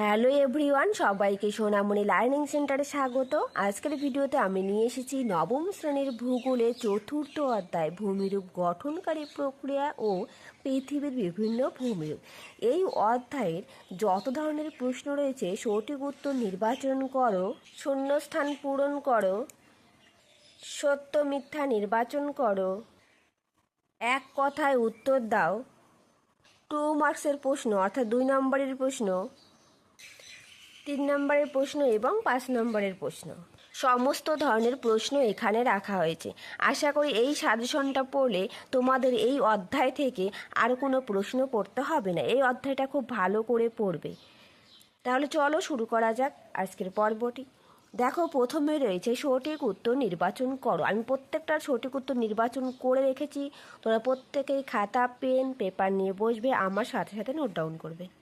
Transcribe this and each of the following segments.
Hello everyone, সবাইকে সোনামণি learning সেন্টারে স্বাগত। আজকের ভিডিওতে আমি নিয়ে এসেছি নবম শ্রেণির ভূগোলে চতুর্থ অধ্যায়, ভূমিরূপ গঠনকারী প্রক্রিয়া ও পৃথিবীর বিভিন্ন ভূমিরূপ। এই অধ্যায়ের যত ধরনের প্রশ্ন রয়েছে, সঠিক উত্তর নির্বাচন করো, শূন্যস্থান পূরণ করো, সত্য মিথ্যা নির্বাচন করো, এক কথায় উত্তর দাও। টু মার্কসের প্রশ্ন, অর্থাৎ দুই নম্বরের প্রশ্ন। তিন নম্বরের প্রশ্ন এবং পাঁচ নম্বরের প্রশ্ন। সমস্ত ধরনের প্রশ্ন এখানে রাখা হয়েছে। আশা করি এই সাজেশনটা পড়লে তোমাদের এই অধ্যায় থেকে আর কোনো প্রশ্ন পড়তে হবে না। এই অধ্যায়টা খুব ভালো করে পড়বে। তাহলে চলো শুরু করা যাক আজকের পর্বটি। দেখো, প্রথমে রয়েছে সঠিক উত্তর নির্বাচন করো। আমি প্রত্যেকটা সঠিক উত্তর নির্বাচন করে রেখেছি। তোমরা প্রত্যেকেই খাতা, পেন, পেপার নিয়ে বসবে। আমার সাথে সাথে নোট ডাউন করবে।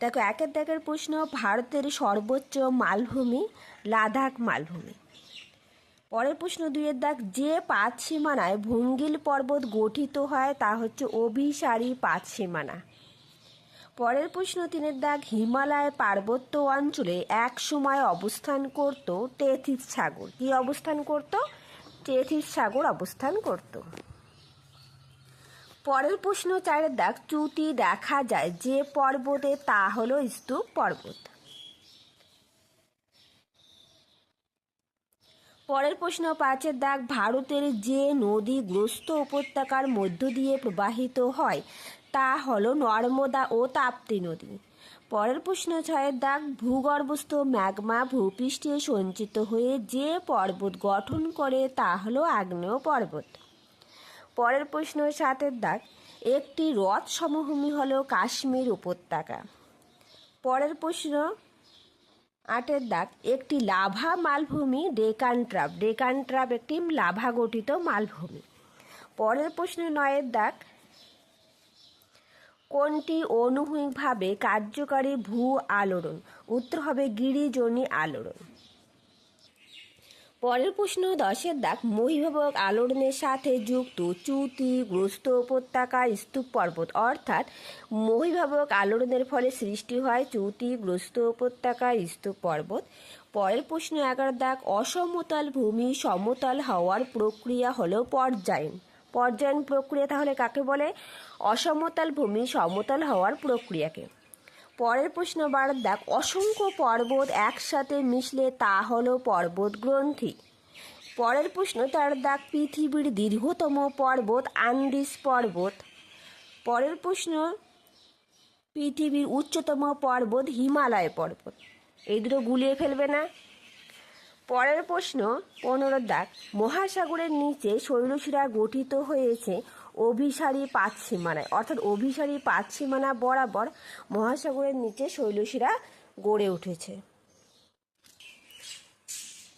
দেখো, একের দাগের প্রশ্ন, ভারতের সর্বোচ্চ মালভূমি, লাদাখ মালভূমি। পরের প্রশ্ন, দুইয়ের দাগ, যে পাঁচ সীমানায় ভঙ্গিল পর্বত গঠিত হয়, তা হচ্ছে অভিসারী পাঁচ সীমানা। পরের প্রশ্ন, তিনের দাগ, হিমালয় পার্বত্য অঞ্চলে এক সময় অবস্থান করত টেথিস সাগর। কি অবস্থান করত? টেথিস সাগর অবস্থান করত। পরের প্রশ্ন চারের দাগ চ্যুতি দেখা যায়। যে পর্বতে, তা হলো স্তূপ পর্বত। পরের প্রশ্ন পাঁচের দাগ ভারতের যে নদী গ্রস্ত উপত্যকার মধ্য দিয়ে প্রবাহিত হয়, তা হলো নর্মদা ও তাপ্তি নদী। পরের প্রশ্ন ছয়ের দাগ ভূগর্ভস্থ ম্যাগমা ভূপৃষ্ঠে সঞ্চিত হয়ে যে পর্বত গঠন করে, তা হলো আগ্নেয় পর্বত। পরের প্রশ্ন সাতের দাগ একটি হ্রদ সমভূমি হলো কাশ্মীর উপত্যকা। পরের প্রশ্ন আটের দাগ একটি লাভা মালভূমি ডেকান ট্রাপ ডেকান ট্রাপ একটি লাভা গঠিত মালভূমি। পরের প্রশ্ন নয়ের দাগ কোনটি অনুভূমিকভাবে কার্যকারী ভূ আলোড়ন? উত্তর হবে গিরিজনী আলোড়ন। পরের প্রশ্ন, দশের দাগ। মহিভাবক আলোড়নের সাথে যুক্ত চ্যুতি গ্রস্ত উপত্যকা, স্তূপ পর্বত। অর্থাৎ মহিভাবক আলোড়নের ফলে সৃষ্টি হয় চ্যুতি গ্রস্ত উপত্যকা, স্তূপ পর্বত। পরের প্রশ্ন, এগারো দাগ। অসমতল ভূমি সমতল হওয়ার প্রক্রিয়া হলো পর্যায়ন। পর্যায়ন প্রক্রিয়া তাহলে কাকে বলে? অসমতল ভূমি সমতল হওয়ার প্রক্রিয়াকে। পরের প্রশ্ন বারের দাগ অসংখ্য পর্বত একসাথে মিশলে তা হলো পর্বত গ্রন্থি? পরের প্রশ্ন তার দাগ পৃথিবীর দীর্ঘতম পর্বত আন্দিস পর্বত? পরের প্রশ্ন, পৃথিবীর উচ্চতম পর্বত হিমালয় পর্বত? এই দুটো গুলিয়ে ফেলবে না? পরের প্রশ্ন, পনেরো দাগ, মহাসাগরের নিচে শৈলশিরা গঠিত হয়েছে অভিসারী পাঁচ সীমানায় অর্থাৎ অভিসারী পাঁচ সীমানা বরাবর মহাসাগরের নিচে শৈলশিরা গড়ে উঠেছে।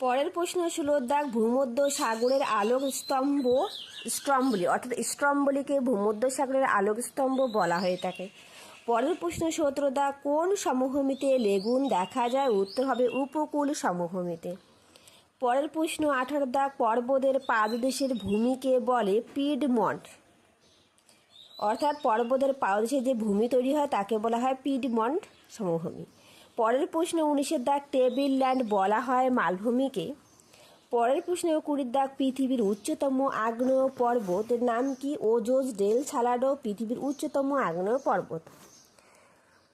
পরের প্রশ্ন ছিল দাগ ভূমধ্য সাগরের আলোক স্তম্ভ স্ট্রম্বলি অর্থাৎ স্ট্রম্বলিকে ভূমধ্য সাগরের আলোক স্তম্ভ বলা হয়ে থাকে। পরের প্রশ্ন সতেরো দাগ কোন সমভূমিতে লেগুন দেখা যায়? উত্তর হবে উপকূল সমভূমিতে। পরের প্রশ্ন আঠারো দাগ পর্বতের পাদদেশের ভূমিকে বলে পিডমন্ট। অর্থাৎ পর্বতের পাদদেশে যে ভূমি তৈরি হয় তাকে বলা হয় পিডমন্ট সমভূমি। পরের প্রশ্ন উনিশের দাগ টেবিল ল্যান্ড বলা হয় মালভূমিকে। পরের প্রশ্ন কুড়ির দাগ পৃথিবীর উচ্চতম আগ্নেয় পর্বতের নাম কি? ওজোজ ডেল ছালাডো পৃথিবীর উচ্চতম আগ্নেয় পর্বত।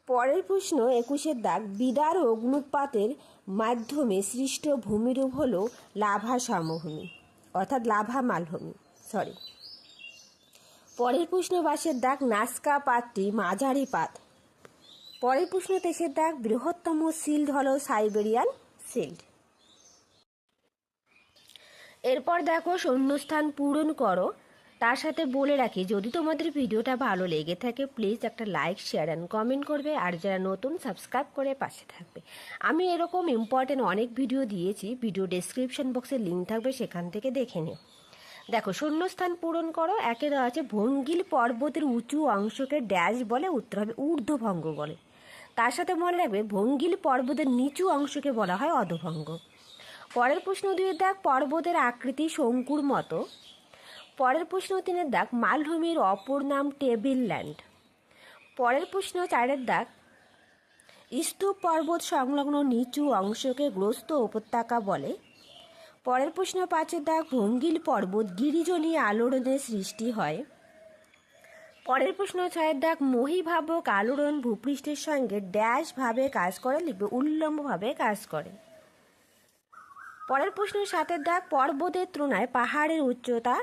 পরের প্রশ্ন একুশের দাগ বিদার অগ্নুৎপাতের মাধ্যমে সৃষ্ট ভূমিরূপ হল লাভা সমভূমি, অর্থাৎ লাভা মালভূমি সরি পরের প্রশ্ন বাসের দাগ নাস্কা পাতটি মাঝারি পাত। পরের প্রশ্ন তেইশের দাগ বৃহত্তম শিল্ড হল সাইবেরিয়ান শিল্ড এরপর দেখো শূন্যস্থান পূরণ করো। তার সাথে বলে রাখি, যদি তোমাদের ভিডিওটা ভালো লেগে থাকে প্লিজ একটা লাইক শেয়ার অ্যান্ড কমেন্ট করবে। আর যারা নতুন সাবস্ক্রাইব করে পাশে থাকবে। আমি এরকম ইম্পর্টেন্ট অনেক ভিডিও দিয়েছি। ভিডিও ডেসক্রিপশন বক্সে লিঙ্ক থাকবে, সেখান থেকে দেখে নিও। দেখো, শূন্যস্থান পূরণ করো, একে দেওয়া আছে ভঙ্গিল পর্বতের উঁচু অংশকে ড্যাশ বলে, উত্তর হবে ঊর্ধ্বভঙ্গ বলে। তার সাথে মনে রাখবে, ভঙ্গিল পর্বতের নিচু অংশকে বলা হয় অধভঙ্গ। পরের প্রশ্ন দুই দাগ, পর্বতের আকৃতি শঙ্কুর মতো। পরের প্রশ্ন তিনের দাগ, মালভূমির অপর নাম টেবিল ল্যান্ড। পরের প্রশ্ন চারের দাগ স্তূপ পর্বত সংলগ্ন নিচু অংশকে গ্রস্ত উপত্যকা বলে। পরের প্রশ্ন পাঁচের দাগ ভঙ্গিল পর্বত গিরিজনী আলোড়নের সৃষ্টি হয়। পরের প্রশ্ন ছয়ের দাগ মহিভাবক আলোড়ন ভূপৃষ্ঠের সঙ্গে ড্যাশ ভাবে কাজ করে, লিখবে উল্লম্বভাবে কাজ করে। পরের প্রশ্ন সাতের দাগ পর্বতের তুলনায় পাহাড়ের উচ্চতা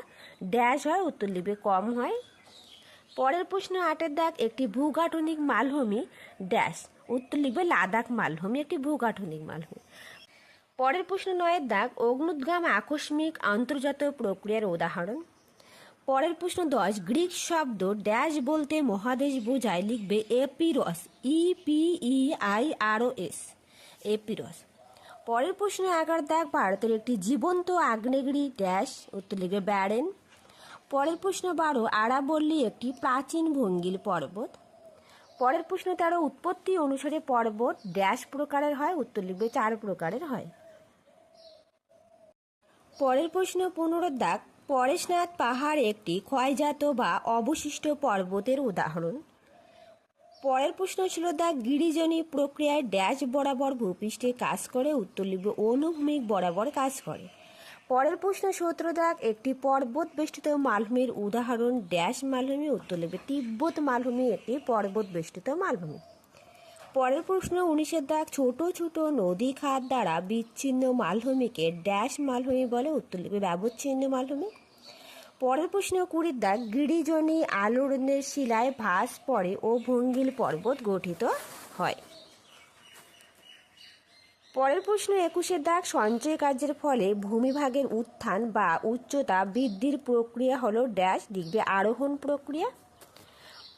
ড্যাশ হয়, উত্তর লিখবে কম হয়। পরের প্রশ্ন আটের দাগ একটি ভূগাঠনিক মালভূমি ড্যাশ উত্তর লিখবে লাদাখ মালভূমি, একটি ভূগাঠনিক মালভূমি। পরের প্রশ্ন নয়ের দাগ, অগ্নুদ্গাম আকস্মিক আন্তর্জাতিক প্রক্রিয়ার উদাহরণ। পরের প্রশ্ন দশ, গ্রিক শব্দ ড্যাশ বলতে মহাদেশ বোঝায়, লিখবে এপিরস, ই E I R O S, এপিরস। পরের প্রশ্ন এগারো, দাগ, ভারতের একটি জীবন্ত আগ্নেয়গিরি ড্যাশ, উত্তর লিখবে ব্যারেন। পরের প্রশ্ন বারো, আরাবল্লী একটি প্রাচীন ভঙ্গিল পর্বত। পরের প্রশ্ন তেরো, উৎপত্তি অনুসারে পর্বত ড্যাশ প্রকারের হয়, উত্তর লিখবে চার প্রকারের হয়। পরের প্রশ্ন পনেরো দাগ পরেশনাথ পাহাড় একটি ক্ষয়জাত বা অবশিষ্ট পর্বতের উদাহরণ। পরের প্রশ্ন ছিল দা গিরিজনী প্রক্রিয়ায় ড্যাশ বরাবর ভূপৃষ্ঠে কাজ করে, উত্তর লিখবে অনুভূমিক বরাবর কাজ করে। পরের প্রশ্ন সতেরো দাগ একটি পর্বত বেষ্টিত মালভূমির উদাহরণ, ড্যাশ মালভূমি, উত্তর লিখবে তিব্বত মালভূমি একটি পর্বত বেষ্টিত মালভূমি। পরের প্রশ্ন, উনিশের দাগ, ছোট ছোট নদী খাত দ্বারা বিচ্ছিন্ন মালভূমিকে ড্যাশ মালভূমি বলে উত্তর লিখবে ব্যবচ্ছিন্ন মালভূমি। পরের প্রশ্ন, কুড়ির দাগ, গিরিজনী আলোড়নের শিলায় ভাস পড়ে ও ভঙ্গিল পর্বত গঠিত হয়। পরের প্রশ্ন, একুশের দাগ, সঞ্চয় কার্যের ফলে ভূমিভাগের উত্থান বা উচ্চতা বৃদ্ধির প্রক্রিয়া হলো ড্যাশ লিখবে আরোহণ প্রক্রিয়া।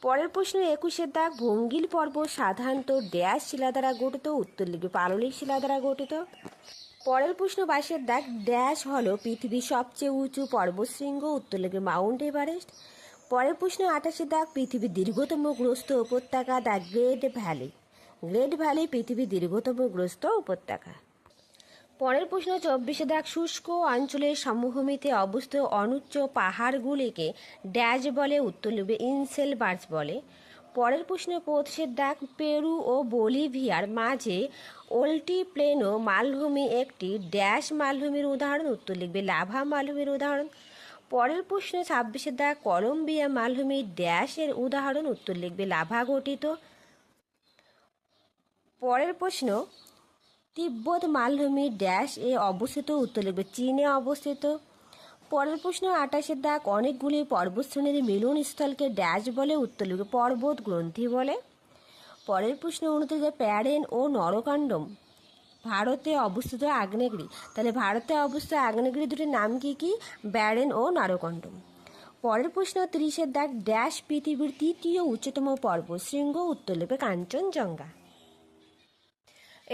পরের প্রশ্ন একুশের দাগ ভঙ্গিল পর্বত সাধারণত ড্যাশ শিলা দ্বারা গঠিত, উত্তর লিখবে পাললিক শিলা দ্বারা গঠিত। পরের প্রশ্ন বাইশের দাগ ড্যাশ হলো পৃথিবীর সবচেয়ে উঁচু পর্বতশৃঙ্গ, উত্তর লিখবে মাউন্ট এভারেস্ট। পরের প্রশ্ন আঠাশের দাগ পৃথিবীর দীর্ঘতম গ্রস্ত উপত্যকা the great valley. Great valley পৃথিবীর দীর্ঘতম গ্রস্ত উপত্যকা। পরের প্রশ্ন, চব্বিশে দাগ শুষ্ক অঞ্চলের সমভূমিতে অবস্থিত অনুচ্চ পাহাড়গুলিকে ড্যাশ বলে, উত্তর লিখবে ইনসেল বার্চ বলে। পরের প্রশ্ন পঁচিশের দাগ পেরু ও বলিভিয়ার মাঝে ওল্টি ওল্টিপ্লেনো মালভূমি একটি ড্যাশ মালভূমির উদাহরণ, উত্তর লিখবে লাভা মালভূমির উদাহরণ। পরের প্রশ্ন, ছাব্বিশে দাগ কলম্বিয়া মালভূমি ড্যাশের উদাহরণ, উত্তর লিখবে লাভা গঠিত। পরের প্রশ্ন তিব্বত মালভূমি ড্যাশ এ অবস্থিত, উত্তর লিখবে চীনে অবস্থিত। পরের প্রশ্ন আটাশের দাগ অনেকগুলি পর্বতশ্রেণীর মিলনস্থলকে ড্যাশ বলে, উত্তর লিখবে পর্বত গ্রন্থি বলে। পরের প্রশ্ন অনুযায়ী প্যারেন ও নরকাণ্ডম ভারতে অবস্থিত আগ্নেয়গিরি। তাহলে ভারতে অবস্থিত আগ্নেয়গিরি দুটির নাম কি কি? ব্যারেন ও নারকাণ্ডম পরের প্রশ্ন, তিরিশের দাগ ড্যাশ পৃথিবীর তৃতীয় উচ্চতম পর্বত শৃঙ্গ উত্তর লিখবে কাঞ্চনজঙ্ঘা।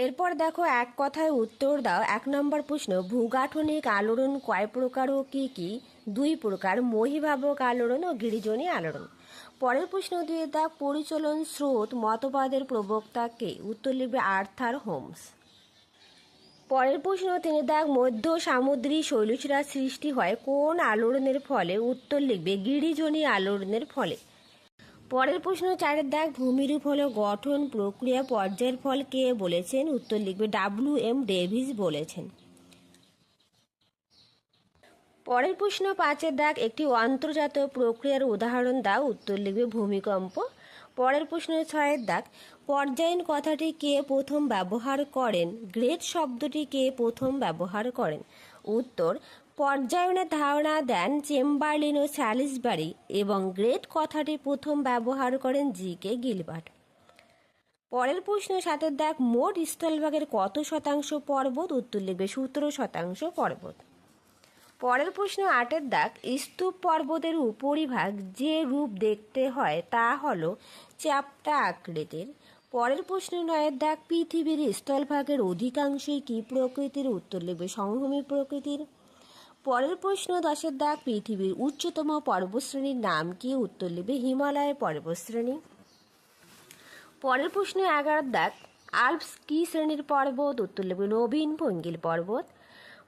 এরপর দেখো এক কথায় উত্তর দাও। এক নম্বর প্রশ্ন, ভূগাঠনিক আলোড়ন কয় প্রকার ও কী কী? দুই প্রকার, মহিভাবক আলোড়ন ও গিরিজনী আলোড়ন। পরের প্রশ্ন দুই দাগ পরিচলন স্রোত মতবাদের প্রবক্তাকে উত্তর লিখবে আর্থার হোমস। পরের প্রশ্ন তিনি দাগ মধ্য সামুদ্রিক শৈলশিরা সৃষ্টি হয় কোন আলোড়নের ফলে? উত্তর লিখবে গিরিজনী আলোড়নের ফলে। পরের প্রশ্ন চারের দাগ ভূমিরূপ হল গঠন, প্রক্রিয়া, পর্যায়ের ফল কে বলেছেন? উত্তর লিখবে ডাব্লিউ এম ডেভিস বলেছেন। পরের প্রশ্ন, পাঁচের দাগ একটি অন্তর্জাত প্রক্রিয়ার উদাহরণ দাও, উত্তর লিখবে ভূমিকম্প। পরের প্রশ্ন, ছয়ের দাগ, পর্যায়ন কথাটি কে প্রথম ব্যবহার করেন? গ্রেট শব্দটি কে প্রথম ব্যবহার করেন? উত্তর পর্যায়নের ধারণা দেন চেম্বারলিন ও স্যালিসবারি এবং গ্রেট কথাটি প্রথম ব্যবহার করেন জি কে গিলবার্ট। পরের প্রশ্ন সাতের দাগ মোট স্থলভাগের কত শতাংশ পর্বত? উত্তর লিখবে সতেরো শতাংশ পর্বত। পরের প্রশ্ন আটের দাগ স্তূপ পর্বতের উপরিভাগ যে রূপ দেখতে হয় তা হল চ্যাপ্টা আকৃতির পরের প্রশ্ন নয়ের দাগ পৃথিবীর স্থলভাগের অধিকাংশই কি প্রকৃতির? উত্তর লিখবে সমভূমি প্রকৃতির। পরের প্রশ্ন, দশের দাগ পৃথিবীর উচ্চতম পর্বশ্রেণীর নাম কি? উত্তর লিখবে হিমালয় পর্বশ্রেণী। পরের প্রশ্ন এগারোর দাগ। আলপস কি শ্রেণির পর্বত? উত্তর লিখবে নবীন পঙ্গিল পর্বত।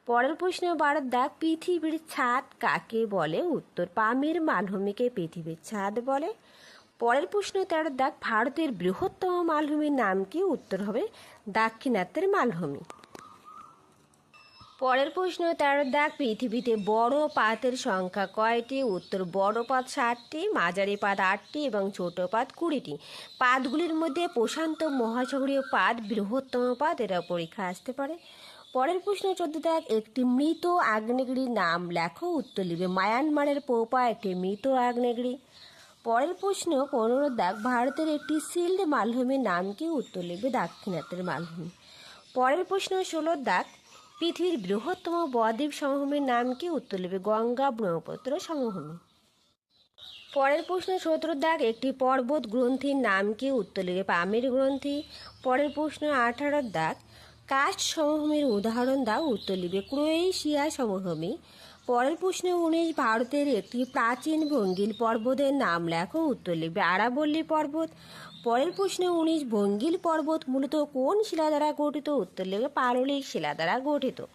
পরের প্রশ্ন বারোর দাগ। পৃথিবীর ছাদ কাকে বলে? উত্তর, পামের মালভূমিকে পৃথিবীর ছাদ বলে। পরের প্রশ্ন, তেরো দাগ। ভারতের বৃহত্তম মালভূমির নাম কি? উত্তর হবে, দাক্ষিণাত্যের মালভূমি। পরের প্রশ্ন তেরো দাগ পৃথিবীতে বড় পাতের সংখ্যা কয়টি? উত্তর, বড় পাত ষাটটি, মাঝারি পাত আটটি এবং ছোট পাত কুড়িটি। পাতগুলির মধ্যে প্রশান্ত মহাসাগরীয় পাত, বৃহত্তম পাত এটা পরীক্ষা আসতে পারে। পরের প্রশ্ন চোদ্দ দাগ একটি মৃত আগ্নেয়গিরির নাম লেখো। উত্তর লিখবে, মায়ানমারের পোপা, একটি মৃত আগ্নেয়গিরি। পরের প্রশ্ন পনেরো দাগ ভারতের একটি সিল্ড মালভূমির নাম কি? উত্তর লিখবে, দাক্ষিণাত্যের মালভূমি। পরের প্রশ্ন ষোলো দাগ পৃথিবীর বৃহত্তম বদ্বীপ সমভূমির নাম কি? উত্তর লিখবে গঙ্গা ব্রহ্মপুত্র সমভূমি। পরের প্রশ্ন সতেরো দাগ একটি পর্বত গ্রন্থির নাম কি? উত্তর লিখবে পামের গ্রন্থি। পরের প্রশ্ন, আঠারো দাগ। কাস্ট সমভূমির উদাহরণ দাও, উত্তর লিবে ক্রোয়েশিয়া সমভূমি। পরের প্রশ্ন, উনিশ, ভারতের একটি প্রাচীন ভঙ্গিল পর্বতের নাম লেখো, উত্তর লিখবে আরাবল্লী পর্বত। পরের প্রশ্ন উনিশ, ভঙ্গিল পর্বত মূলত কোন শিলা দ্বারা গঠিত? উত্তর লিখবে পাললিক শিলা দ্বারা গঠিত।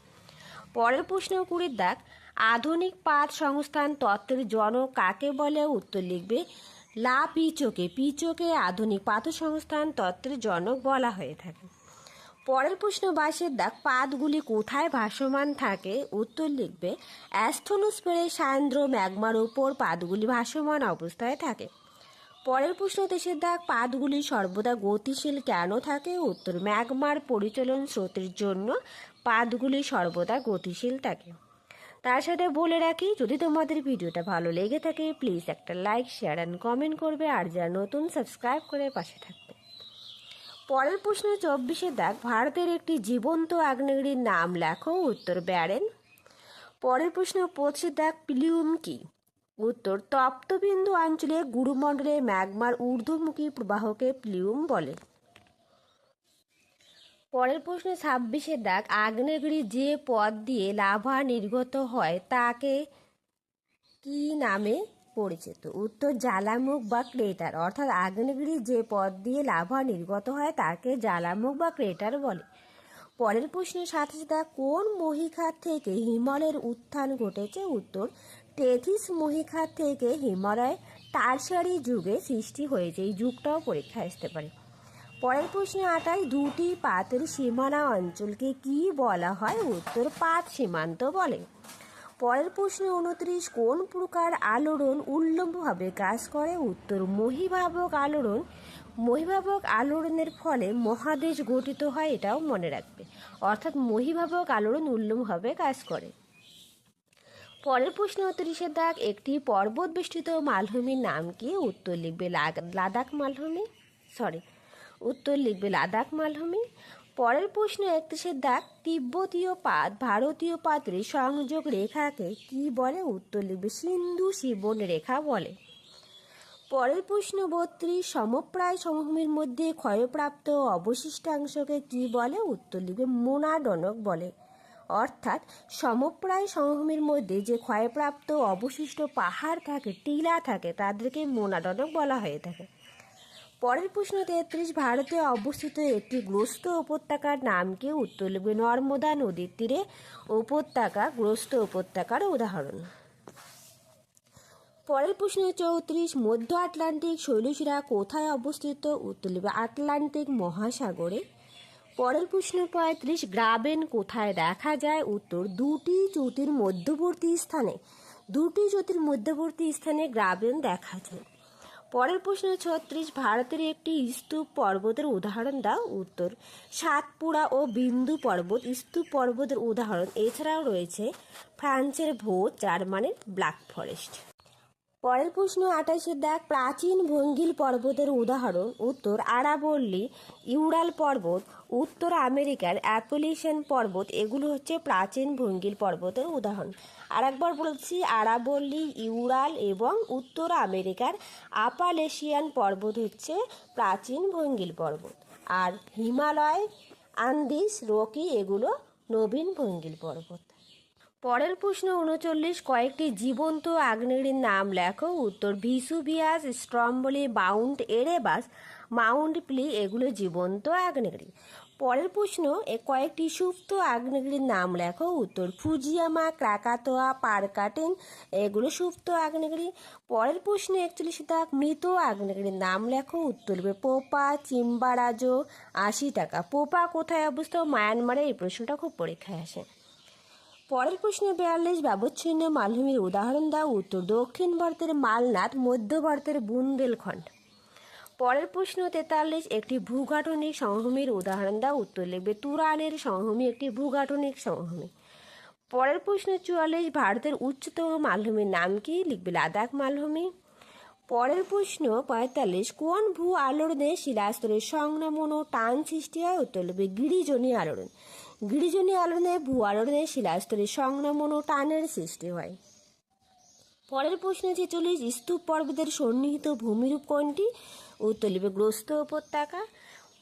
পরের প্রশ্ন কুড়ির দাগ, আধুনিক পাত সংস্থান তত্ত্বের জনক কাকে বলে? উত্তর লিখবে, লা পিচোকে। পিচোকে আধুনিক পাত সংস্থান তত্ত্বের জনক বলা হয়ে থাকে। পরের প্রশ্ন বাসের দাগ, পাতগুলি কোথায় ভাসমান থাকে? উত্তর লিখবে অ্যাস্থনোস্ফেরের সান্দ্র ম্যাগমার উপর পাতগুলি ভাসমান অবস্থায় থাকে। পরের প্রশ্ন দেশের দাগ পাতগুলি সর্বদা গতিশীল কেন থাকে? উত্তর, ম্যাগমার পরিচালন স্রোতের জন্য পাতগুলি সর্বদা গতিশীল থাকে। তার সাথে বলে রাখি, যদি তোমাদের ভিডিওটা ভালো লেগে থাকে প্লিজ একটা লাইক শেয়ার অ্যান্ড কমেন্ট করবে, আর যারা নতুন সাবস্ক্রাইব করে পাশে থাকবে। পরের প্রশ্ন চব্বিশে দাগ ভারতের একটি জীবন্ত আগ্নেয়গিরির নাম লেখো, উত্তর ব্যারেন। পরের প্রশ্ন পঁচিশে দাগ প্লিউম কি? উত্তর, তপ্তবিন্দু অঞ্চলে গুরুমণ্ডলে ম্যাগমার ঊর্ধ্বমুখী প্রবাহকে প্লিউম বলে। পরের প্রশ্ন ছাব্বিশে দাগ আগ্নেয়গিরি যে পথ দিয়ে লাভা নির্গত হয়, তাকে কি নামে পরিচিত? উত্তর, জ্বালামুখ বা ক্রেটার। অর্থাৎ আগ্নেয়গিরি যে পথ দিয়ে লাভা নির্গত হয়, তাকে জ্বালামুখ বা ক্রেটার বলে। পরের প্রশ্ন সাথে সাথে কোন মহিখাত থেকে হিমালয়ের উত্থান ঘটেছে? উত্তর টেথিস মহিখাত থেকে হিমালয় টারসারি যুগে সৃষ্টি হয়েছে এই যুগটাও পরীক্ষা আসতে পারে। পরের প্রশ্নে আটাই দুটি পাতের সীমানা অঞ্চলকে কি বলা হয়? উত্তর, পাত সীমান্ত বলে। পরের প্রশ্নে উনত্রিশ, কোন প্রকার আলোড়ন উল্লম্বভাবে কাজ করে? উত্তর মহিভাবক আলোড়ন। মহিভাবক আলোড়নের ফলে মহাদেশ গঠিত হয়, এটাও মনে রাখবে। অর্থাৎ মহিভাবক আলোড়ন উল্লম্বভাবে কাজ করে। পরের প্রশ্ন উনত্রিশের দাগ একটি পর্বত বেষ্টিত মালভূমির নাম কি? উত্তর লিখবে লাদাখ মালভূমি। সরি উত্তর লিখবে লাদাখ মালভূমি। পরের প্রশ্ন একত্রিশের দাগ তিব্বতীয় পাত ভারতীয় পাত্রে সংযোগ রেখাকে কি বলে? উত্তর লিখবে সিন্ধু শিবন রেখা বলে। পরের প্রশ্ন বত্রিশ, সমপ্রায় সমভূমির মধ্যে ক্ষয়প্রাপ্ত অবশিষ্টাংশকে কি বলে? উত্তর লিখবে মোনাডনক বলে। অর্থাৎ সমপ্রায় সমভূমির মধ্যে যে ক্ষয়প্রাপ্ত অবশিষ্ট পাহাড় থাকে, টিলা থাকে, তাদেরকে মোনাডনক বলা হয়ে থাকে। পরের প্রশ্ন তেত্রিশ, ভারতে অবস্থিত একটি গ্রস্ত উপত্যকার নাম কি? উত্তর লিখবে নর্মদা নদীর তীরে উপত্যকা, গ্রস্ত উপত্যকার উদাহরণ। পরের প্রশ্ন চৌত্রিশ, মধ্য আটলান্টিক শৈলশিরা কোথায় অবস্থিত? উত্তর আটলান্টিক মহাসাগরে। পরের প্রশ্ন পঁয়ত্রিশ, গ্রাবেন কোথায় দেখা যায়? উত্তর, দুটি জ্যোতির মধ্যবর্তী স্থানে। দুটি জ্যোতির মধ্যবর্তী স্থানে গ্রাবেন দেখা যায়। পরের প্রশ্ন ছত্রিশ, ভারতের একটি স্তূপ পর্বতের উদাহরণ দাও। উত্তর, সাতপুরা ও বিন্দু পর্বত স্তূপ পর্বতের উদাহরণ। এছাড়াও রয়েছে ফ্রান্সের ভোট জার্মানির ব্ল্যাক ফরেস্ট। পরের প্রশ্ন আঠাশের দেখ প্রাচীন ভঙ্গিল পর্বতের উদাহরণ, উত্তর আরাবল্লী ইউরাল পর্বত, উত্তর আমেরিকার অ্যাপোলিশন পর্বত, এগুলো হচ্ছে প্রাচীন ভঙ্গিল পর্বতের উদাহরণ। আর একবার বলছি, আরাবল্লী, ইউরাল এবং উত্তর আমেরিকার আপালেশিয়ান পর্বত হচ্ছে প্রাচীন ভঙ্গিল পর্বত। আর হিমালয় আন্দিস রকি, এগুলো নবীন ভঙ্গিল পর্বত। পরের প্রশ্ন উনচল্লিশ, কয়েকটি জীবন্ত আগ্নেয়গিরির নাম লেখো। উত্তর, ভিসুভিয়াস, স্ট্রম্বলি বাউন্ড এরেবাস, মাউন্ট প্লি, এগুলো জীবন্ত আগ্নেয়গিরি। পরের প্রশ্ন, এ কয়েকটি সুপ্ত আগ্নেয়গিরির নাম লেখো। উত্তর, ফুজিয়ামা, ক্রাকাতোয়া, পারকাটেন, এগুলো সুপ্ত আগ্নেয়গিরি। পরের প্রশ্ন, একচল্লিশ দাগ মৃত আগ্নেয়গিরির নাম লেখো। উত্তর পোপা, চিম্বারাজো, আশি টাকা। পোপা কোথায় অবস্থা মায়ানমারে। এই প্রশ্নটা খুব পরীক্ষায় আসে। পরের প্রশ্নে বিয়াল্লিশ ব্যবচ্ছিন্ন মালভূমির উদাহরণ দাও। উত্তর, দক্ষিণ ভারতের মালনাথ, মধ্য ভারতের বুন্দেলখণ্ড। পরের প্রশ্ন তেতাল্লিশ, একটি ভূগাঠনিক সমভূমির উদাহরণ দাও। উত্তর লিখবে, তুরানের সমভূমি, একটি ভূগাঠনিক সমভূমি। পরের প্রশ্ন চুয়াল্লিশ, ভারতের উচ্চতম মালভূমির নাম কি? লিখবে, লাদাখ মালভূমি। পরের প্রশ্ন পঁয়তাল্লিশ, কোন ভূ আলোড়নে শিলাস্তরের সংক্রমণ ও টান সৃষ্টি হয়? উত্তর লিখবে, গিরিজনী আলোড়ন। গিরিজনী আলোড়নে ভূ আলোড়নে শিলাস্তরের সংক্রমণ ও টানের সৃষ্টি হয়। পরের প্রশ্ন ছেচল্লিশ স্তূপ পর্বতের সন্নিহিত ভূমিরূপ কোনটি? উত্তর লিখবে গ্রস্ত উপত্যকা।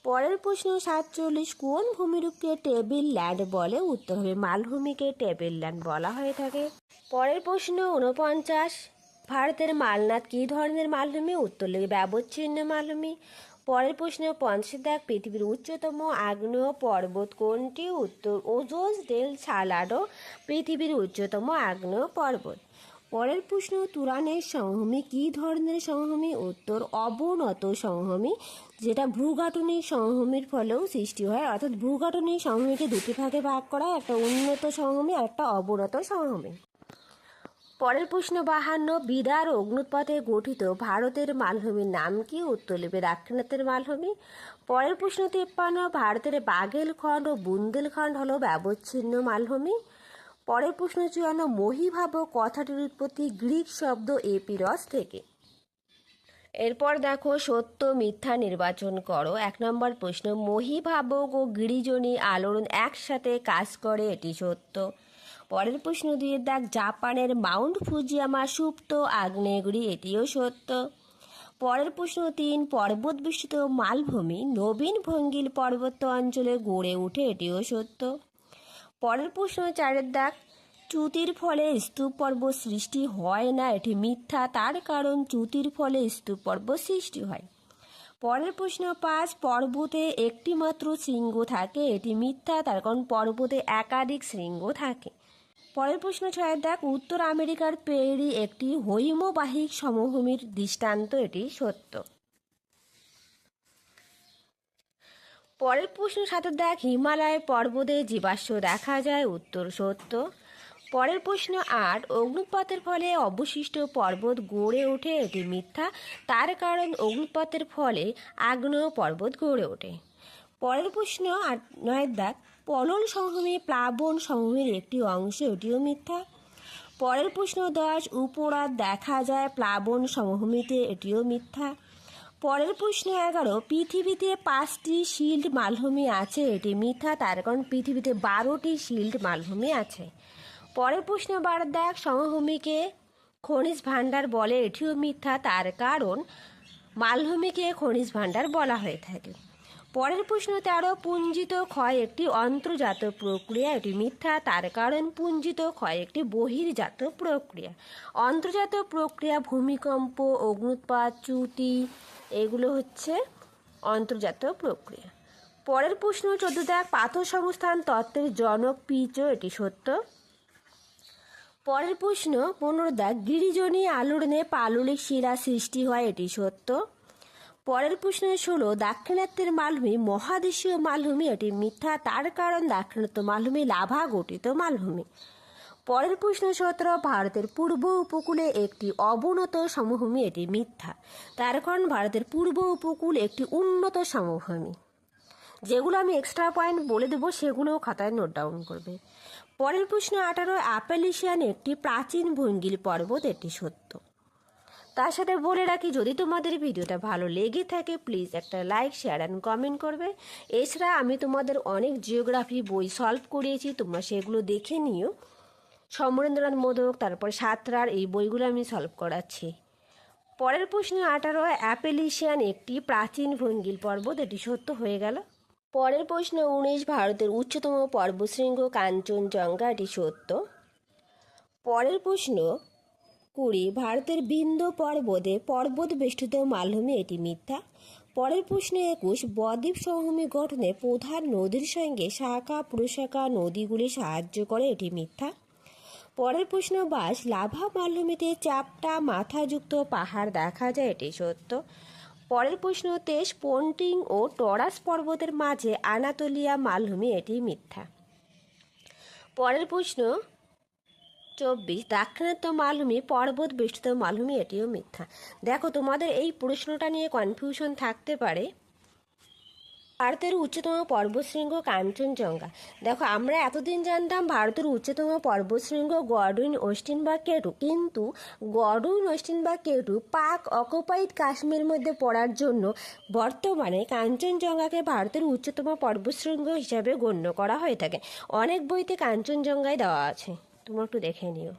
পরের প্রশ্ন, সাতচল্লিশ কোন ভূমিরূপকে টেবিল ল্যান্ড বলে? উত্তর হবে, মালভূমিকে টেবিল ল্যান্ড বলা হয়ে থাকে। পরের প্রশ্ন উনপঞ্চাশ ভারতের মালনাথ কী ধরনের মালভূমি? উত্তর লিখবে ব্যবচ্ছিন্ন মালভূমি। পরের প্রশ্ন পঞ্চাশ দাগ, পৃথিবীর উচ্চতম আগ্নেয় পর্বত কোনটি? উত্তর ওজোস ডেল সালাডো পৃথিবীর উচ্চতম আগ্নেয় পর্বত। পরের প্রশ্ন, তুরানের সমভূমি, কী ধরনের সমভূমি? উত্তর, অবনত সমভূমি, যেটা ভূগাঠনিক সমভূমির ফলেও সৃষ্টি হয়। অর্থাৎ ভূগাঠনিক সমভূমিকে দুটি ভাগে ভাগ করা একটা উন্নত সমভূমি আর একটা অবনত সমভূমি। পরের প্রশ্ন বাহান্ন বিদার অগ্নুৎপাতে গঠিত ভারতের মালভূমির নাম কি? উত্তর লিখবে দাক্ষিণাত্যের মালভূমি। পরের প্রশ্ন তিপ্পান্ন, ভারতের বাগেলখণ্ড ও বুন্দেলখণ্ড হল ব্যবচ্ছিন্ন মালভূমি। পরের প্রশ্ন চুয়ান্ন, মহিভাব কথাটির উৎপত্তি গ্রিক শব্দ এপিরস থেকে। এরপর দেখো, সত্য মিথ্যা নির্বাচন করো। এক নম্বর প্রশ্ন, মহিভাবক ও গিরিজনী আলোড়ন একসাথে কাজ করে, এটি সত্য। পরের প্রশ্ন দিয়ে দেখ, জাপানের মাউন্ট ফুজিয়ামা সুপ্ত আগ্নেয়গুড়ি এটিও সত্য। পরের প্রশ্ন তিন, পর্বত বিস্তৃত মালভূমি, নবীন ভঙ্গিল পর্বত্য অঞ্চলে গড়ে ওঠে, এটিও সত্য। পরের প্রশ্ন চারের দাগ চ্যুতির ফলে স্তূপ পর্ব সৃষ্টি হয় না, এটি মিথ্যা, তার কারণ চ্যুতির ফলে স্তূপ পর্ব সৃষ্টি হয়। পরের প্রশ্ন পাঁচ, পর্বতে একটি মাত্র শৃঙ্গ থাকে, এটি মিথ্যা, তার কারণ পর্বতে একাধিক শৃঙ্গ থাকে। পরের প্রশ্ন ছয়, দেখ উত্তর আমেরিকার পেরি একটি হৈমবাহিক সমভূমির দৃষ্টান্ত, এটি সত্য। পরের প্রশ্ন সাথে দেখ হিমালয় পর্বতে জীবাশ্ম দেখা যায়, উত্তর সত্য। পরের প্রশ্ন আট অগ্নুৎপাতের ফলে অবশিষ্ট পর্বত গড়ে ওঠে, এটি মিথ্যা। তার কারণ অগ্নুৎপাতের ফলে আগ্নেয় পর্বত গড়ে ওঠে। পরের প্রশ্ন আট, নয় দাগ পলল সমভূমি প্লাবন সমভূমির একটি অংশ, এটিও মিথ্যা। পরের প্রশ্ন দশ, উপরাত দেখা যায় প্লাবন সমভূমিতে, এটিও মিথ্যা। পরের প্রশ্ন এগারো, পৃথিবীতে পাঁচটি শিল্ড মালভূমি আছে, এটি মিথ্যা, তার কারণ পৃথিবীতে বারোটি শিল্ড মালভূমি আছে। পরের প্রশ্ন বার দেখ, সমভূমিকে খনিজ ভাণ্ডার বলে, এটিও মিথ্যা, তার কারণ মালভূমিকে খনিজ ভাণ্ডার বলা হয়ে থাকে। পরের প্রশ্ন তেরো পুঞ্জিত ক্ষয় একটি অন্তর্জাত প্রক্রিয়া, এটি মিথ্যা, তার কারণ পুঞ্জিত ক্ষয় একটি বহির্জাত প্রক্রিয়া। অন্তর্জাত প্রক্রিয়া, ভূমিকম্প, অগ্নুৎপাত চ্যুতি এগুলো হচ্ছে অন্তর্জাত প্রক্রিয়া। পরের প্রশ্ন চোদ্দ দেখ পাথর সংস্থান তত্ত্বের জনক পিচও এটি সত্য? পরের প্রশ্ন পনেরো গিরিজনী আলোড়নে পাললিক শিলা সৃষ্টি হয়, এটি সত্য? পরের প্রশ্ন ষোলো দাক্ষিণাত্যের মালভূমি, মহাদেশীয় মালভূমি, এটি মিথ্যা, তার কারণ দাক্ষিণাত্য মালভূমি, লাভা গঠিত মালভূমি। পরের প্রশ্ন সতেরো ভারতের পূর্ব উপকূলে একটি অবনত সমভূমি, এটি মিথ্যা, তার কারণ ভারতের পূর্ব উপকূল একটি উন্নত সমভূমি। যেগুলো আমি এক্সট্রা পয়েন্ট বলে দেবো, সেগুলোও খাতায় নোট ডাউন করবে। পরের প্রশ্ন, আঠারো অ্যাপেলিশিয়ান একটি প্রাচীন ভঙ্গিল পর্বত, এটি সত্য। তার সাথে বলে রাখি, যদি তোমাদের ভিডিওটা ভালো লেগে থাকে প্লিজ একটা লাইক শেয়ার অ্যান্ড কমেন্ট করবে। এছাড়া আমি তোমাদের অনেক জিওগ্রাফি বই সলভ করিয়েছি, তোমরা সেগুলো দেখে নিও। সমরেন্দ্রনাথ মোদক, তারপরে সাতরার এই বইগুলো আমি সলভ করাচ্ছি। পরের প্রশ্ন, আঠারো অ্যাপেলিশিয়ান একটি প্রাচীন ভঙ্গিল পর্বত, এটি সত্য হয়ে গেল। পরের প্রশ্ন, উনিশ, ভারতের উচ্চতম পর্বতশৃঙ্গ কাঞ্চনজঙ্ঘা, এটি সত্য। পরের প্রশ্ন কুড়ি ভারতের বিন্ধ্য পর্বতে পর্বত বেষ্টিত মালভূমি এটি মিথ্যা। পরের প্রশ্ন একুশ, বদ্বীপ সমভূমি গঠনে প্রধান নদীর সঙ্গে শাখা, প্রশাখা নদীগুলি সাহায্য করে এটি মিথ্যা। পরের প্রশ্ন বাস লাভা মালভূমিতে চাপটা মাথাযুক্ত পাহাড় দেখা যায়, এটি সত্য। পরের প্রশ্ন তেইশ, পন্টিং ও টরাস পর্বতের মাঝে আনাতোলিয়া মালভূমি এটি মিথ্যা। পরের প্রশ্ন চব্বিশ, দাক্ষিণাত্য মালভূমি, পর্বত বেষ্টিত মালভূমি, এটিও মিথ্যা। দেখো, তোমাদের এই প্রশ্নটা নিয়ে কনফিউশন থাকতে পারে। ভারতের উচ্চতম পর্বতশৃঙ্গ কাঞ্চনজঙ্ঘা। দেখো, আমরা এতদিন জানতাম ভারতের উচ্চতম পর্বতশৃঙ্গ গডউইন ওস্টিন বা কেটু কিন্তু গডউইন ওস্টিন বা কেটু পাক অকুপাইড কাশ্মীর মধ্যে পড়ার জন্য বর্তমানে কাঞ্চনজঙ্ঘাকে ভারতের উচ্চতম পর্বতশৃঙ্গ হিসাবে গণ্য করা হয়ে থাকে। অনেক বইতে কাঞ্চনজঙ্ঘায় দেওয়া আছে। তোমরা একটু দেখে নিও।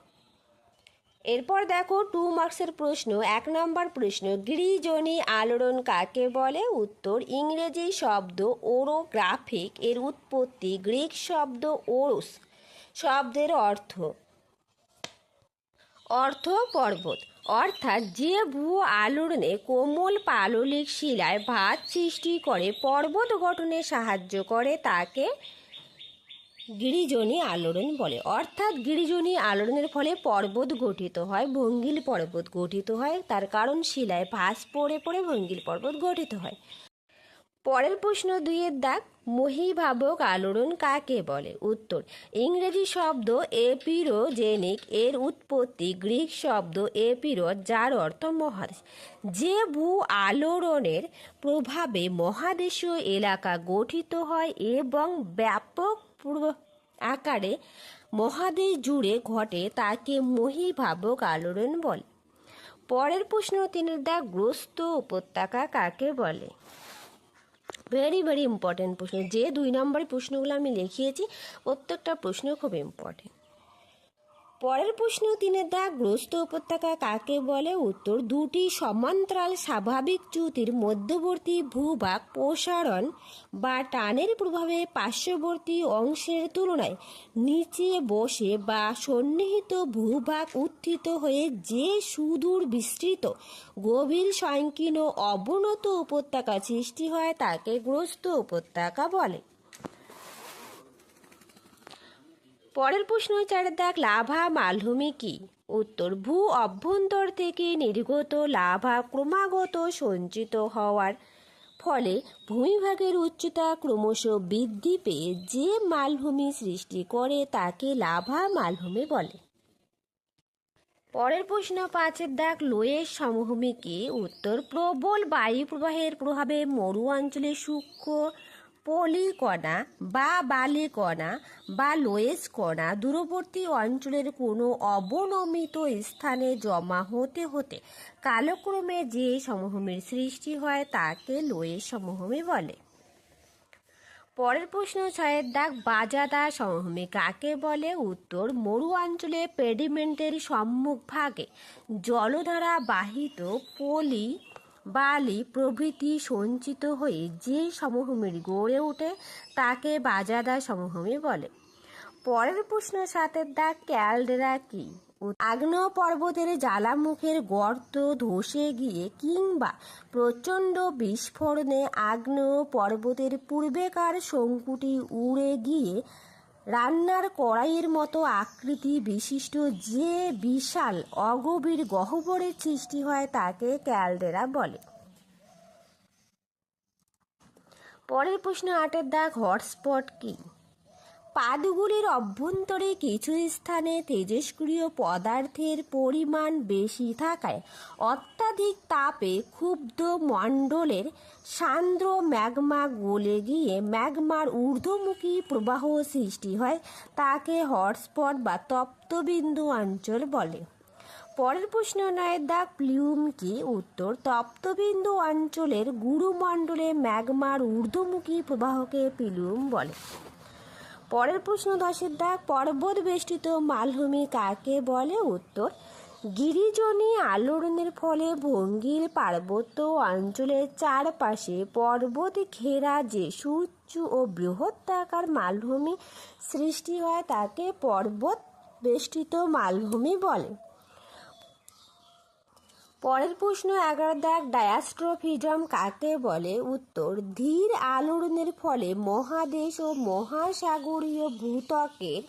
এরপর দেখো টু মার্কসের প্রশ্ন, এক নম্বর প্রশ্ন গিরিজনী আলোড়ন কাকে বলে? উত্তর, ইংরেজি শব্দ ওরোগ্রাফিক এর উৎপত্তি গ্রিক শব্দ ওরস শব্দের অর্থ। অর্থ পর্বত, অর্থাৎ যে ভূ আলোড়নে কোমল পাললিক শিলায় ভাত সৃষ্টি করে পর্বত গঠনে সাহায্য করে তাকে গিরিজনী আলোড়ন বলে। অর্থাৎ গিরিজনী আলোড়নের ফলে পর্বত গঠিত হয়, ভঙ্গিল পর্বত গঠিত হয়। তার কারণ শিলায় ভাস পড়ে পড়ে ভঙ্গিল পর্বত গঠিত হয়। পরের প্রশ্ন দুইয়ের দাগ, মহিভাবক আলোড়ন কাকে বলে? উত্তর, ইংরেজি শব্দ এপিরোজেনিক এর উৎপত্তি, গ্রিক শব্দ এপিরো যার অর্থ মহাদেশ। যে ভূ আলোড়নের প্রভাবে মহাদেশীয় এলাকা গঠিত হয় এবং ব্যাপক পূর্ব আকারে মহাদেশ জুড়ে ঘটে তাকে মহিভাবক আলোড়ন বলে। পরের প্রশ্ন তিনি দা গ্রস্ত উপত্যকা কাকে বলে? ভেরি ভেরি ইম্পর্টেন্ট প্রশ্ন। যে দুই নম্বরের প্রশ্নগুলো আমি লিখিয়েছি প্রত্যেকটা প্রশ্ন খুব ইম্পর্টেন্ট পরের প্রশ্ন, তিনের দাগ গ্রস্ত উপত্যকা কাকে বলে? উত্তর, দুটি সমান্তরাল স্বাভাবিক চ্যুতির মধ্যবর্তী ভূভাগ প্রসারণ বা টানের প্রভাবে পার্শ্ববর্তী অংশের তুলনায় নিচে বসে বা সন্নিহিত ভূভাগ উত্থিত হয়ে যে সুদূর বিস্তৃত, গভীর, সংকীর্ণ, অবনত উপত্যকা সৃষ্টি হয় তাকে গ্রস্ত উপত্যকা বলে। পরের প্রশ্ন চারের দাগ লাভা মালভূমি কি? উত্তর, ভূ অভ্যন্তর থেকে নির্গত লাভা ক্রমাগত সঞ্চিত হওয়ার ফলে ভূমিভাগের উচ্চতা ক্রমশ বৃদ্ধি পেয়ে যে মালভূমি সৃষ্টি করে তাকে লাভা মালভূমি বলে। পরের প্রশ্ন, পাঁচের দাগ লোয়ের সমভূমি কি? উত্তর, প্রবল বায়ু প্রবাহের প্রভাবে মরু অঞ্চলে সূক্ষ্ম পলিকণা বা বালিকণা বা লোয়েস কণা দূরবর্তী অঞ্চলের কোনো অবনমিত স্থানে জমা হতে হতে কালক্রমে যে সমভূমির সৃষ্টি হয় তাকে লোয়েস সমভূমি বলে। পরের প্রশ্ন ছয়ের দাগ বাজাদা সমভূমি কাকে বলে? উত্তর মরু অঞ্চলে পেডিমেন্টের সম্মুখ ভাগে জলধারা বাহিত পলি বালি প্রভৃতি সঞ্চিত হয়ে যে সমভূমির গড়ে ওঠে, তাকে বাজাদা সমভূমি বলে। পরের প্রশ্ন সাতের দাগ ক্যালডেরা কি? আগ্নেয় পর্বতের জ্বালামুখের গর্ত ধসে গিয়ে কিংবা প্রচণ্ড বিস্ফোরণে আগ্নেয় পর্বতের পূর্বেকার শঙ্কুটি উড়ে গিয়ে রান্নার কড়াইয়ের মতো আকৃতি বিশিষ্ট যে বিশাল অগভীর গহ্বরের সৃষ্টি হয় তাকে ক্যালডেরা বলে। পরের প্রশ্ন আটের দাগ হটস্পট কি? পাদগুলির অভ্যন্তরে কিছু স্থানে তেজস্ক্রিয় পদার্থের পরিমাণ বেশি থাকায় অত্যাধিক তাপে ক্ষুব্ধ মণ্ডলের সান্দ্র ম্যাগমা গলে গিয়ে ম্যাগমার ঊর্ধ্বমুখী প্রবাহ সৃষ্টি হয়, তাকে হটস্পট বা তপ্তবিন্দু অঞ্চল বলে। পরের প্রশ্ন নয় দাগ প্লিউম কি? উত্তর, তপ্তবিন্দু অঞ্চলের গুরুমণ্ডলে ম্যাগমার ঊর্ধ্বমুখী প্রবাহকে প্লিউম বলে। পরের প্রশ্ন দশের দাগ পর্বত বেষ্টিত মালভূমি কাকে বলে? উত্তর, গিরিজনী আলোড়নের ফলে ভঙ্গিল পার্বত্য অঞ্চলের চারপাশে পর্বত ঘেরা যে সুউচ্চ ও বৃহত্তাকার মালভূমি সৃষ্টি হয়, তাকে পর্বত বেষ্টিত মালভূমি বলে। পরের প্রশ্ন এগারো দাগ ডায়াস্ট্রোফিজম কাকে বলে? উত্তর, ধীর আলোড়নের ফলে মহাদেশ ও মহাসাগরীয় ভূত্বকের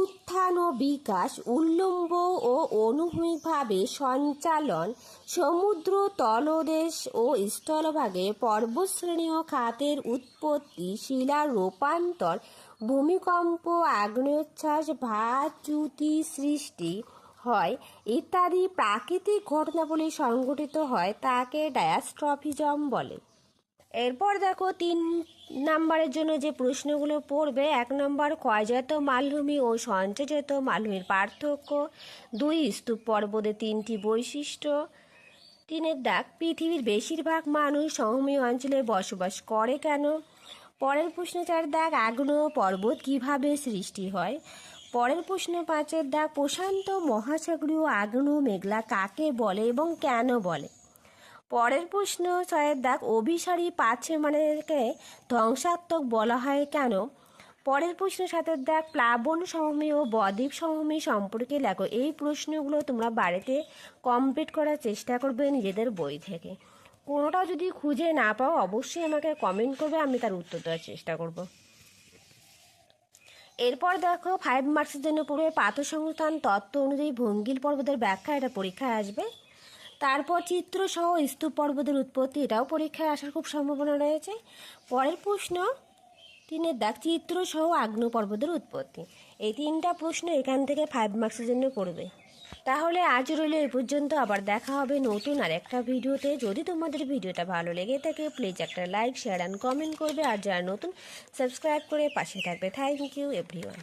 উত্থান ও বিকাশ, উল্লম্ব ও অনুভূমিকভাবে সঞ্চালন, সমুদ্র তলদেশ ও স্থলভাগে পর্বতশ্রেণী ও খাতের উৎপত্তি, শিলা রূপান্তর, ভূমিকম্প আগ্নেয়োচ্ছ্বাস ভাচ্যুতি সৃষ্টি হয়, ইত্যাদি প্রাকৃতিক ঘটনাবলী সংঘটিত হয় তাকে ডায়াস্ট্রফিজম বলে। এরপর দেখো তিন নাম্বারের জন্য যে প্রশ্নগুলো পড়বে, এক নম্বর ক্ষয়জাত মালভূমি ও সঞ্চয়জাত মালভূমির পার্থক্য। দুই, স্তূপ পর্বতের তিনটি বৈশিষ্ট্য। তিনের দাগ, পৃথিবীর বেশিরভাগ মানুষ সমভূমি অঞ্চলে বসবাস করে কেন? পরের প্রশ্ন চার দাগ, আগ্নেয় পর্বত কীভাবে সৃষ্টি হয়? পরের প্রশ্ন পাঁচের দাগ প্রশান্ত মহাসাগরীয় আগ্নেয় মেঘলা কাকে বলে এবং কেন বলে? পরের প্রশ্ন ছয়ের দাগ অভিসারী পাচ্ছে মানেকে ধ্বংসাত্মক বলা হয় কেন? পরের প্রশ্ন সাতের দাগ প্লাবন সমভূমি ও বদ্বীপ সমভূমি সম্পর্কে লেখো। এই প্রশ্নগুলো তোমরা বাড়িতে কমপ্লিট করার চেষ্টা করবে নিজেদের বই থেকে। কোনোটা যদি খুঁজে না পাও, অবশ্যই আমাকে কমেন্ট করবে, আমি তার উত্তর দেওয়ার চেষ্টা করব। এরপর দেখো ফাইভ মার্কসের জন্য পড়বে পাথর সংস্থান তত্ত্ব অনুযায়ী ভঙ্গিল পর্বতের ব্যাখ্যা, এটা পরীক্ষায় আসবে। তারপর চিত্র সহ স্তূপ পর্বতের উৎপত্তি, এটাও পরীক্ষায় আসার খুব সম্ভাবনা রয়েছে। পরের প্রশ্ন তিনের দেখ, চিত্র সহ আগ্নেয় পর্বতের উৎপত্তি। এই তিনটা প্রশ্ন এখান থেকে ফাইভ মার্কসের জন্য করবে তাহলে আজ রইল এ পর্যন্ত। আবার দেখা হবে নতুন আর একটা ভিডিওতে। যদি তোমাদের ভিডিওটা ভালো লেগে থাকে প্লিজ একটা লাইক শেয়ার অ্যান্ড কমেন্ট করবে। আর যারা নতুন সাবস্ক্রাইব করে পাশে থাকবে। Thank you everyone